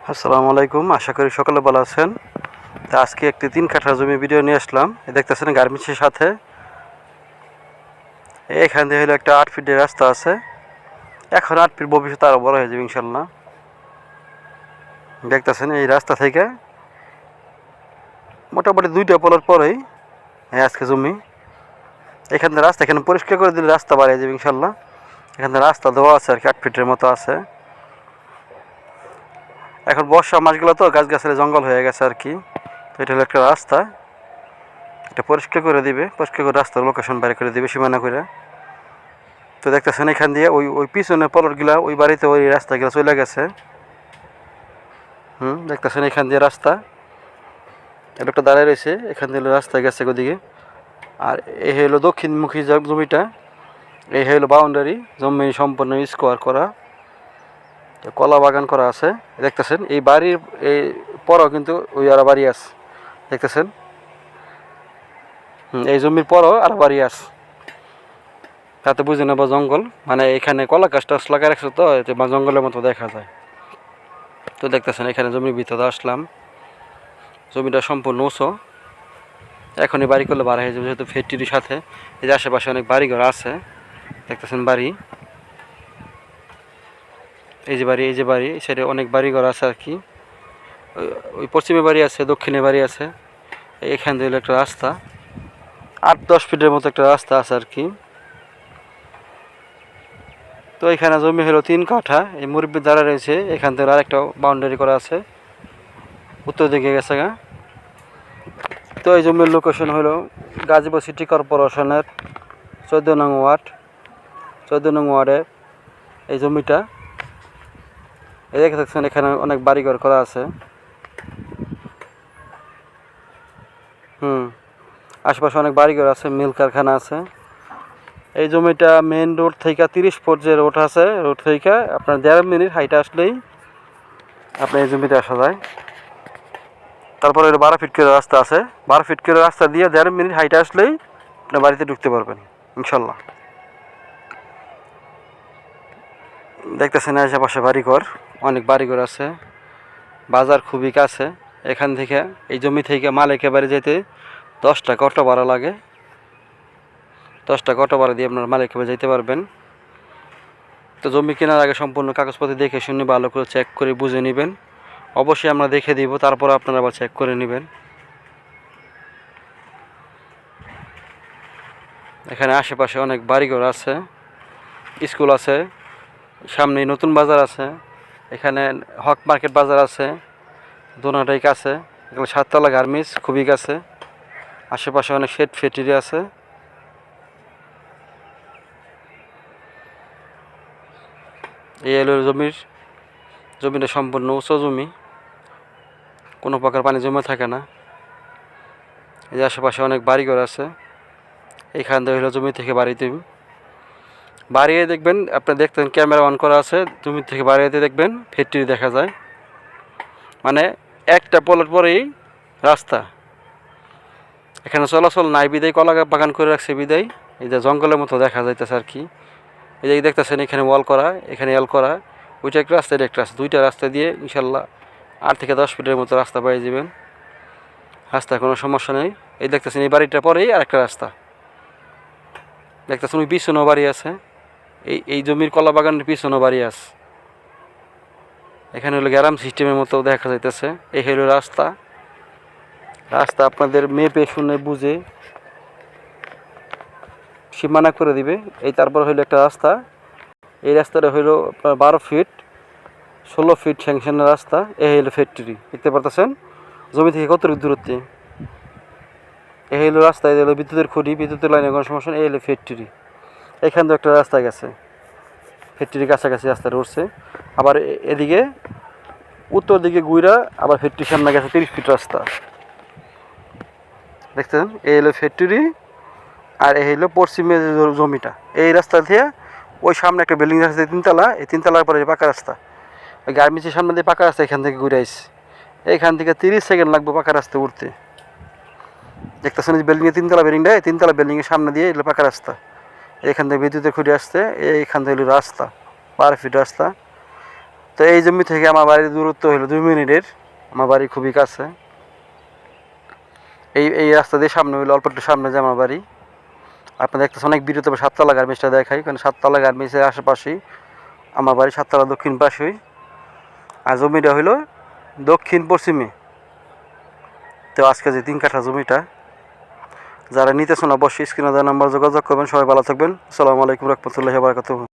আসসালামু আলাইকুম, আশা করি সকলে ভালো আছেন। তা আজকে একটি তিন কাঠা জমি ভিডিও নিয়ে আসলাম। দেখতেছেন গার্মেন্টসের সাথে। এখান দিয়ে হলো একটা আট ফিটের রাস্তা আছে। এখন আট ফিট ভবিষ্যতে আরও বড় হয়ে যাবে ইনশাল্লাহ। দেখতেছেন এই রাস্তা থেকে। মোটামুটি দুইটা পলার পরেই এই আজকে জমি। এখান থেকে রাস্তা এখানে পরিষ্কার করে দিলে রাস্তা বাড়িয়ে যাবে ইনশাল্লাহ। এখানে রাস্তা দেওয়া আছে আর কি, আট ফিটের মতো আছে। এখন বর্ষা মাসগুলো তো গাছ গাছের জঙ্গল হয়ে গেছে আর কি। এটা হলো একটা রাস্তা। এটা পরিষ্কার করে দিবে, পরিষ্কার করে রাস্তার লোকেশন বাইরে করে দিবে সীমানা করে। তো দেখতেছেন এখান দিয়ে ওই ওই পিছনে পলটগুলা, ওই বাড়িতে ওই রাস্তাগুলো চলে গেছে। হুম, দেখতেছেন এখান দিয়ে রাস্তা। একটা দাঁড়ায় রয়েছে, এখান দিয়ে রাস্তা গেছে ওদিকে আর এই হলো দক্ষিণমুখী জমিটা। এই হলো বাউন্ডারি জমি সম্পূর্ণ স্কোয়ার করা। কলা বাগান করা আছে, দেখতেছেন? এই বাড়ির, এই পরও কিন্তু ওই আরও বাড়ি আছে, দেখতেছেন? এই জমির পরও আরও বাড়ি আছে। তাতে বুঝে নেব জঙ্গল মানে এখানে কলা গাছ টাছ লাগাই রাখছে তো বা জঙ্গলের মতো দেখা যায়। তো দেখতেছেন, এখানে জমির ভিতরে আসলাম। জমিটা সম্পূর্ণ উঁচু। এখনই বাড়ি করলে বাড়া হয়ে যাবে, যেহেতু ফ্যাক্টরির সাথে। এই যে আশেপাশে অনেক বাড়িঘর আছে, দেখতেছেন বাড়ি। এই যে বাড়ি, এই যে বাড়ি সাইডে অনেক বাড়ি ঘর আছে আর কি। ওই- পশ্চিমে বাড়ি আছে, দক্ষিণে বাড়ি আছে। এখান হলো একটা রাস্তা। আট, দশ ফিটের মতো একটা রাস্তা আছে আর কি। তো এখানে জমি হলো তিন কাঠা। এই মুরব্বীর দ্বারা রয়েছে, এখান থেকে আরেকটা বাউন্ডারি করা আছে। উত্তর দিকে গেছে গা। তো এই জমির লোকেশন হলো গাজীপুর সিটি কর্পোরেশনের চোদ্দ নং ওয়ার্ড। চোদ্দ নং ওয়ার্ডের এই জমিটা। এই দেখে দেখছেন এখানে অনেক বাড়িঘর করা আছে। হুম, আশেপাশে অনেক বাড়িঘর আছে, মিল কারখানা আছে। এই জমিটা মেন রোড থেকে তিরিশ ফুট যে রোড আছে রোড থেকে আপনার দেড় মিনিট হাইটে আসলেই আপনার এই জমিতে আসা যায়। তারপরে বারো ফিট করে রাস্তা আছে। বারো ফিট করে রাস্তা দিয়ে দেড় মিনিট হাইটে আসলেই আপনার বাড়িতে ঢুকতে পারবেন, ইনশাল্লাহ। দেখতেছেন আশেপাশে বাড়িঘর। অনেক বাড়িঘর আছে, বাজার খুবই কাছে। এখান থেকে এই জমি থেকে মাল একেবারে যেতে দশটা টাকা অটো ভাড়া লাগে। দশটা টাকা অটো ভাড়া দিয়ে আপনার মাল একেবারে যেতে পারবেন। তো জমি কেনার আগে সম্পূর্ণ কাগজপত্র দেখে শুনে ভালো করে চেক করে বুঝে নেবেন। অবশ্যই আমরা দেখে দিব, তারপর আপনারা আবার চেক করে নেবেন। এখানে আশেপাশে অনেক বাড়িঘর আছে, স্কুল আছে, সামনেই নতুন বাজার আছে। এখানে হক মার্কেট বাজার আছে, দোনাটাই কাছে। এগুলো সাততলা গার্মেন্টস, খুবই কাছে। আশেপাশে অনেক শেড ফ্যাক্টরি আছে। এই এলো জমির, জমিটা সম্পূর্ণ উঁচু জমি। কোনো প্রকার পানি জমে থাকে না। এই আশেপাশে অনেক বাড়িঘর আছে। এইখান থেকে হলো জমি থেকে বাড়িতে বাড়িয়ে দেখবেন, আপনি দেখতেন ক্যামেরা অন করা আছে জমি থেকে বাড়িয়ে দেখবেন, ফ্যাক্টরি দেখা যায়। মানে একটা পলট পরেই রাস্তা। এখানে চলাচল নাই, বিদায় কলা বাগান করে রাখছে বিদায়। এই যে জঙ্গলের মতো দেখা যাইতেছে আর কি। এই যে দেখতেছেন এখানে ওয়াল করা, এখানে এল করা। ওইটা একটা রাস্তা, এটা একটা রাস্তা। দুইটা রাস্তা দিয়ে ইনশাল্লাহ আট থেকে দশ ফিটের মতো রাস্তা পেয়ে যাবেন। রাস্তায় কোনো সমস্যা নেই। এই দেখতেছেন এই বাড়িটা পরেই আর একটা রাস্তা। দেখতেছেন ওই পিছনেও বাড়ি আছে। এই এই জমির কলা বাগানের পিছনে বাড়ি আছে। এখানে হলো গ্যারাম সিস্টেমের মতো দেখা যাইতেছে। এই হলো রাস্তা। রাস্তা আপনাদের মেপে শুনে বুঝে সীমানা করে দিবে। এই তারপর হইল একটা রাস্তা। এই রাস্তাটা হইল আপনার বারো ফিট, ষোলো ফিট স্যাংশনের রাস্তা। এ হইল ফ্যাক্টরি দেখতে পারতেছেন? জমি থেকে কত দূরত্বে? এ হইল রাস্তা, এই হলো বিদ্যুতের খুঁটি বিদ্যুতের লাইনে কোনো সমস্যা এই হলো ফ্যাক্টরি এখান থেকে একটা রাস্তা গেছে। ফ্যাক্টরির কাছাকাছি রাস্তাটা উঠছে আবার এদিকে উত্তর দিকে গুইরা, আবার ফ্যাক্টরির সামনে গেছে তিরিশ ফিট রাস্তা। দেখছেন? এই হলো ফ্যাক্টরি আর এই হলো পশ্চিমে জমিটা। এই রাস্তা দিয়ে ওই সামনে একটা বিল্ডিং আছে তিনতলা। এই তিনতলার পরে পাকা রাস্তা। ওই গার্মেন্টসের সামনে দিয়ে পাকা রাস্তা এখান থেকে ঘুরে আসছে এইখান থেকে তিরিশ সেকেন্ড লাগবে পাকা রাস্তা উঠতে। দেখতেছেন এই বিল্ডিংয়ের তিনতলা বিল্ডিংটা, এই তিনতলা বিল্ডিংয়ের সামনে দিয়ে এলো পাকা রাস্তা। এখান থেকে বিদ্যুতের খুঁড়ে আসছে, এইখান থেকে রাস্তা বারো ফিট রাস্তা। তো এই জমি থেকে আমার বাড়ির দূরত্ব হলো দুই মিনিটের, আমার বাড়ি খুবই কাছে। এই এই রাস্তা দিয়ে সামনে হইল অল্প একটু সামনে যে আমার বাড়ি। আপনার দেখতেছেন অনেক বিরত সাততলা গার্মেন্টসটা দেখাই, কারণ সাততলা গার্মেন্টসের আশেপাশেই আমার বাড়ি, সাততলা দক্ষিণ পাশেই। আর জমিটা হইল দক্ষিণ পশ্চিমে। তো আজকে যে তিন কাঠা জমিটা যারা নিতেছেন অবশ্যই স্ক্রিনে দেওয়া নাম্বার যোগাযোগ করবেন। সবাই ভালো থাকবেন। আসসালামু আলাইকুম রহমতুল্লাহ বারাকাতুহ।